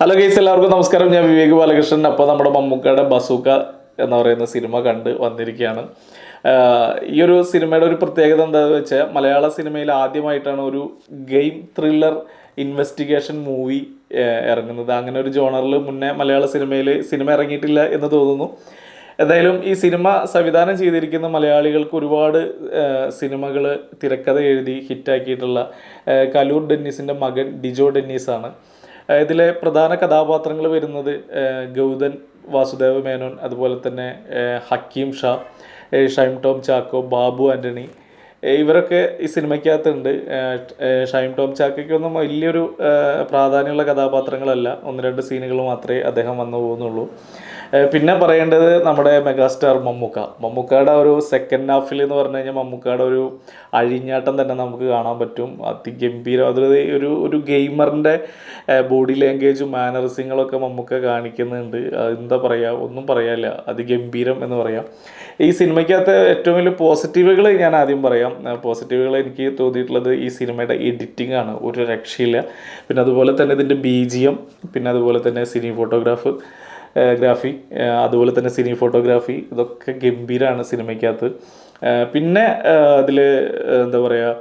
Hello guys എല്ലാവർക്കും നമസ്കാരം. ഞാൻ വിവേക് ബാലകൃഷ്ണൻ. അപ്പോൾ നമ്മുടെ മമ്മൂക്കയുടെ ബസൂക്ക എന്ന് പറയുന്ന സിനിമ കണ്ട് വന്നിരിക്കുകയാണ്. ഈ ഒരു സിനിമയുടെ ഒരു പ്രത്യേകത എന്താണെന്ന് വെച്ചാൽ മലയാള സിനിമയിൽ ആദ്യമായിട്ടാണ് ഒരു ഗെയിം ത്രില്ലർ ഇൻവെസ്റ്റിഗേഷൻ മൂവി ഇറങ്ങുന്നത്. അങ്ങനെ ഒരു ജോണറിൽ മുന്നേ മലയാള സിനിമയിൽ സിനിമ ഇറങ്ങിയിട്ടില്ല എന്ന് തോന്നുന്നു. എന്തായാലും ഈ സിനിമ സംവിധാനം ചെയ്തിരിക്കുന്ന മലയാളികൾക്ക് ഒരുപാട് സിനിമകൾ തിരക്കഥ എഴുതി ഹിറ്റാക്കിയിട്ടുള്ള കലൂർ ഡെന്നീസിന്റെ മകൻ ഡിജോ ഡെന്നീസാണ്. ഇതിലെ പ്രധാന കഥാപാത്രങ്ങൾ വരുന്നത് ഗൗതൻ വാസുദേവ മേനോൻ അതുപോലെ തന്നെ ഹക്കീം ഷാ ഷൈം ടോം ചാക്കോ ബാബു ആന്റണി ഇവരൊക്കെ ഈ സിനിമയ്ക്കകത്തുണ്ട്. ഷൈം ടോം ചാക്കയ്ക്കൊന്നും വലിയൊരു പ്രാധാന്യമുള്ള കഥാപാത്രങ്ങളല്ല. ഒന്ന് രണ്ട് സീനുകൾ മാത്രമേ അദ്ദേഹം വന്നു പോകുന്നുള്ളൂ പിന്നെ പറയേണ്ടത് നമ്മുടെ മെഗാസ്റ്റാർ മമ്മൂക്ക. മമ്മൂക്കയുടെ ഒരു സെക്കൻഡ് ഹാഫിൽ എന്ന് പറഞ്ഞു കഴിഞ്ഞാൽ മമ്മൂക്കയുടെ ഒരു അഴിഞ്ഞാട്ടം തന്നെ നമുക്ക് കാണാൻ പറ്റും. അതിഗംഭീരം അതായത് ഒരു ഒരു ഗെയിമറിന്റെ ബോഡി ലാംഗ്വേജും മാനറിസങ്ങളൊക്കെ മമ്മൂക്ക കാണിക്കുന്നുണ്ട്. എന്താ പറയുക ഒന്നും പറയാനില്ല. അതിഗംഭീരം എന്ന് പറയാം. ഈ സിനിമയ്ക്കകത്ത് ഏറ്റവും വലിയ പോസിറ്റീവുകൾ ഞാൻ ആദ്യം പറയാം. പോസിറ്റീവുകൾ എനിക്ക് തോന്നിയിട്ടുള്ളത് ഈ സിനിമയുടെ എഡിറ്റിംഗ് ആണ്. ഒരു രക്ഷയില്ല. പിന്നെ അതുപോലെ തന്നെ ഇതിന്റെ ബി ജി എം പിന്നെ അതുപോലെ തന്നെ സിനി ഫോട്ടോഗ്രാഫ് ഗ്രാഫി. അതുപോലെ തന്നെ സിനി ഫോട്ടോഗ്രാഫി ഇതൊക്കെ ഗംഭീരമാണ് സിനിമയ്ക്കകത്ത്. പിന്നെ അതിൽ എന്താ പറയുക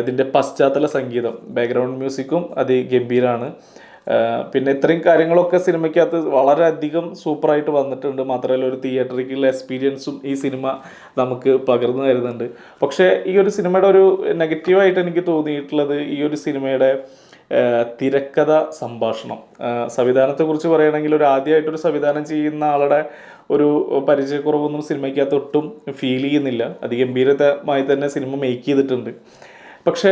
ഇതിന്റെ പശ്ചാത്തല സംഗീതം. ബാക്ക്ഗ്രൗണ്ട് മ്യൂസിക്കും അതിഗംഭീരമാണ് പിന്നെ ഇത്രയും കാര്യങ്ങളൊക്കെ സിനിമയ്ക്കകത്ത് വളരെയധികം സൂപ്പറായിട്ട് വന്നിട്ടുണ്ട്. മാത്രമല്ല ഒരു തിയേറ്ററിക്കുള്ള എക്സ്പീരിയൻസും ഈ സിനിമ നമുക്ക് പകർന്നു തരുന്നുണ്ട്. പക്ഷേ ഈ ഒരു സിനിമയുടെ ഒരു നെഗറ്റീവായിട്ട് എനിക്ക് തോന്നിയിട്ടുള്ളത് ഈ ഒരു സിനിമയുടെ തിരക്കഥ സംഭാഷണം. സംവിധാനത്തെക്കുറിച്ച് പറയുകയാണെങ്കിൽ ഒരു ആദ്യമായിട്ടൊരു സംവിധാനം ചെയ്യുന്ന ആളുടെ ഒരു പരിചയക്കുറവൊന്നും സിനിമയ്ക്കകത്ത് ഒട്ടും ഫീൽ ചെയ്യുന്നില്ല. അതിഗംഭീരമായി തന്നെ സിനിമ മേക്ക് ചെയ്തിട്ടുണ്ട്. പക്ഷേ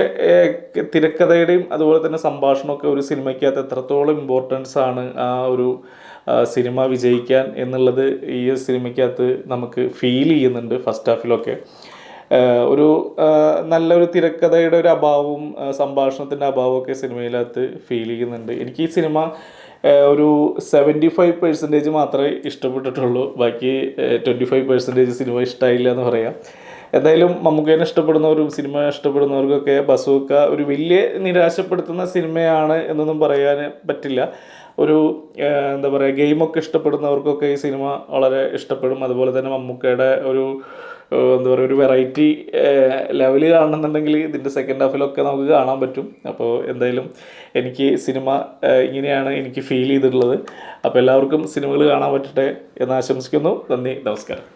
തിരക്കഥയുടെയും അതുപോലെ തന്നെ സംഭാഷണമൊക്കെ ഒരു സിനിമയ്ക്കകത്ത് എത്രത്തോളം ഇമ്പോർട്ടൻസ് ആണ് ആ ഒരു സിനിമ വിജയിക്കാൻ എന്നുള്ളത് ഈ സിനിമയ്ക്കകത്ത് നമുക്ക് ഫീൽ ചെയ്യുന്നുണ്ട് ഫസ്റ്റ് ഹാഫിലൊക്കെ ഒരു നല്ലൊരു തിരക്കഥയുടെ ഒരു അഭാവവും സംഭാഷണത്തിന്റെ അഭാവവും ഒക്കെ സിനിമയിലകത്ത് ഫീൽ ചെയ്യുന്നുണ്ട്. എനിക്ക് ഈ സിനിമ ഒരു സെവന്റി ഫൈവ് പെർസെന്റേജ് മാത്രമേ ഇഷ്ടപ്പെട്ടിട്ടുള്ളൂ. ബാക്കി ട്വന്റി ഫൈവ് പെർസെന്റേജ് സിനിമ ഇഷ്ടമായില്ല എന്ന് പറയാം. എന്തായാലും മമ്മൂക്കേനെ ഇഷ്ടപ്പെടുന്നവരും സിനിമ ഇഷ്ടപ്പെടുന്നവർക്കൊക്കെ ബസൂക്ക ഒരു വലിയ നിരാശപ്പെടുത്തുന്ന സിനിമയാണ് എന്നൊന്നും പറയാൻ പറ്റില്ല. ഒരു എന്താ പറയുക ഗെയിമൊക്കെ ഇഷ്ടപ്പെടുന്നവർക്കൊക്കെ ഈ സിനിമ വളരെ ഇഷ്ടപ്പെടും. അതുപോലെ തന്നെ മമ്മൂക്കയുടെ ഒരു എന്താ പറയുക ഒരു വെറൈറ്റി ലെവൽ കാണണമെന്നുണ്ടെങ്കിൽ ഇതിന്റെ സെക്കൻഡ് ഹാഫിലൊക്കെ നമുക്ക് കാണാൻ പറ്റും. അപ്പോൾ എന്തായാലും എനിക്ക് സിനിമ ഇങ്ങനെയാണ് എനിക്ക് ഫീൽ ചെയ്തിട്ടുള്ളത്. അപ്പോൾ എല്ലാവർക്കും സിനിമകൾ കാണാൻ പറ്റട്ടെ എന്ന് ആശംസിക്കുന്നു. നന്ദി നമസ്കാരം.